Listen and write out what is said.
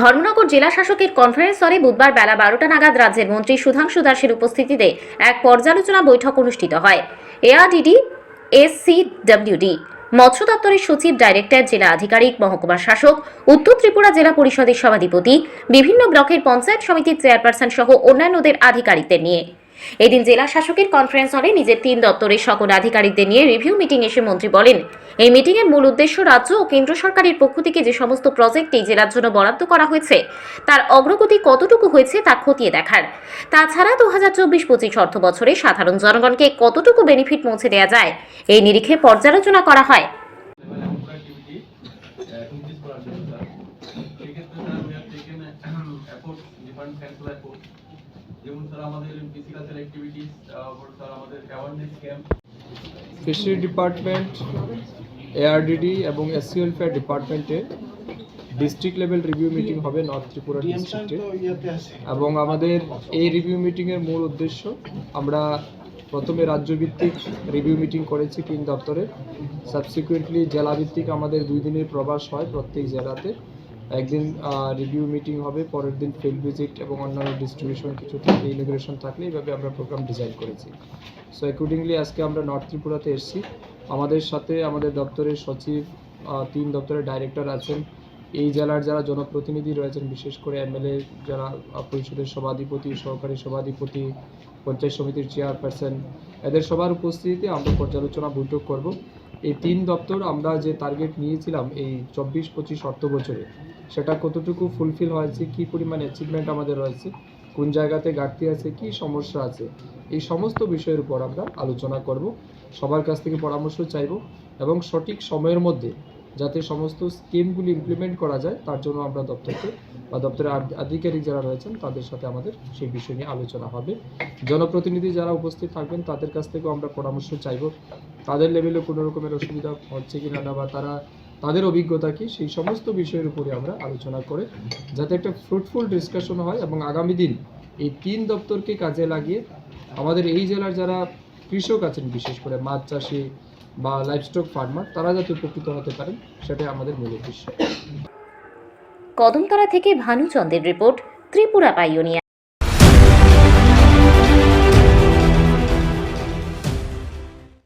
ধর্মনগর জেলা শাসকের কনফারেন্স হলে বুধবার বেলা বারোটা নাগাদ রাজ্যের মন্ত্রী সুধাংশু দাসের উপস্থিতিতে এক পর্যালোচনা বৈঠক অনুষ্ঠিত হয়। এআরডিডি এসসিডব্লিউডি মৎস্য দপ্তরের সচিব ডাইরেক্টর জেলা আধিকারিক মহকুমা শাসক, উত্তর ত্রিপুরা জেলা পরিষদের সভাধিপতি, বিভিন্ন ব্লকের পঞ্চায়েত সমিতির চেয়ারপারসন সহ অন্যান্যদের আধিকারিকদের নিয়ে। এদিন জেলা শাসকের কনফারেন্স হলে নিজের তিন দপ্তরের সকল আধিকারিকদের নিয়ে রিভিউ মিটিং এসে মন্ত্রী বলেন। এই মিটিংয়ের মূল উদ্দেশ্য রাজ্য ও কেন্দ্র সরকারের পক্ষ থেকে যে সমস্ত প্রজেক্ট এই জেলার জন্য বরাদ্দ করা হয়েছে, তার অগ্রগতি কতটুকু হয়েছে তা খতিয়ে দেখার। তাছাড়া দু হাজার চব্বিশ পঁচিশ অর্থ বছরে সাধারণ জনগণকে কতটুকু বেনিফিট পৌঁছে দেওয়া যায়, এই নিরিখে পর্যালোচনা করা হয়। যেমন স্যার আমাদের ফিজিক্যাল অ্যাক্টিভিটিস স্যার আমাদের awareness camp fishery department ARDD এবং এসসি ওয়েলফেয়ার ডিপার্টমেন্টে ডিস্ট্রিক্ট লেভেল রিভিউ মিটিং হবে নর্থ ত্রিপুরা ডিস্ট্রিক্টে এবং আমাদের এই রিভিউ মিটিংয়ের মূল উদ্দেশ্য, আমরা প্রথমে রাজ্যভিত্তিক রিভিউ মিটিং করেছি তিন দপ্তরে সাবসিকুয়েন্টলি জেলাভিত্তিক আমাদের দুই দিনের প্রবাস হয় প্রত্যেক জেলাতে। একদিন রিভিউ মিটিং হবে, পরের দিন ফিল্ড ভিজিট এবং অন্যান্য ডিস্ট্রিবিউশন কিছু থাকলে ইনোগ্রেশন থাকলে এইভাবে আমরা প্রোগ্রাম ডিজাইন করেছি। সো অ্যাকর্ডিংলি আজকে আমরা নর্থ ত্রিপুরাতে এসেছি। আমাদের সাথে আমাদের দপ্তরের সচিব তিন দপ্তরের ডাইরেক্টর আছেন। এই জেলার যারা জনপ্রতিনিধি রয়েছেন, বিশেষ করে এমএলএ যারা পরিষদের সভাধিপতি, সহকারী সভাধিপতি, পঞ্চায়েত সমিতির চেয়ারপারসন, এদের সবার উপস্থিতিতে আমরা পর্যালোচনা বৈঠক করব। এই তিন দপ্তর আমরা যে টার্গেট নিয়েছিলাম এই চব্বিশ, পঁচিশ, অর্থ বছরে, সেটা কতটুকু ফুলফিল হয়েছে, কী পরিমাণ অ্যাচিভমেন্ট আমাদের রয়েছে, কোন জায়গাতে ঘাটতি আছে, কি সমস্যা আছে, এই সমস্ত বিষয়ের উপর আমরা আলোচনা করব। সবার কাছ থেকে পরামর্শ চাইব এবং সঠিক সময়ের মধ্যে যাতে সমস্ত স্কিমগুলি ইমপ্লিমেন্ট করা যায়, তার জন্য আমরা দপ্তরকে বা দপ্তরের আধিকারিক যারা রয়েছেন, তাদের সাথে আমাদের সেই বিষয় নিয়ে আলোচনা হবে। জনপ্রতিনিধি যারা উপস্থিত থাকবেন, তাদের কাছ থেকেও আমরা পরামর্শ চাইব। তাদের লেভেলে কোনো রকমের অসুবিধা হচ্ছে কি না, বা তারা, তাদের অভিজ্ঞতা কি, সেই সমস্ত বিষয়ের উপরে আমরা আলোচনা করে, যাতে একটা ফ্রুটফুল ডিসকাশন হয় এবং আগামী দিন এই তিন দপ্তরকে কাজে লাগিয়ে আমাদের এই জেলার যারা কৃষক আছেন, বিশেষ করে মাছ চাষি বা লাইভস্টক ফার্মার তারা যাতে উপকৃত হতে পারেন সেটাই আমাদের মূল উদ্দেশ্য। কদমতলা থেকে ভানুচন্দ্রের রিপোর্ট, ত্রিপুরা পাইওনিয়া।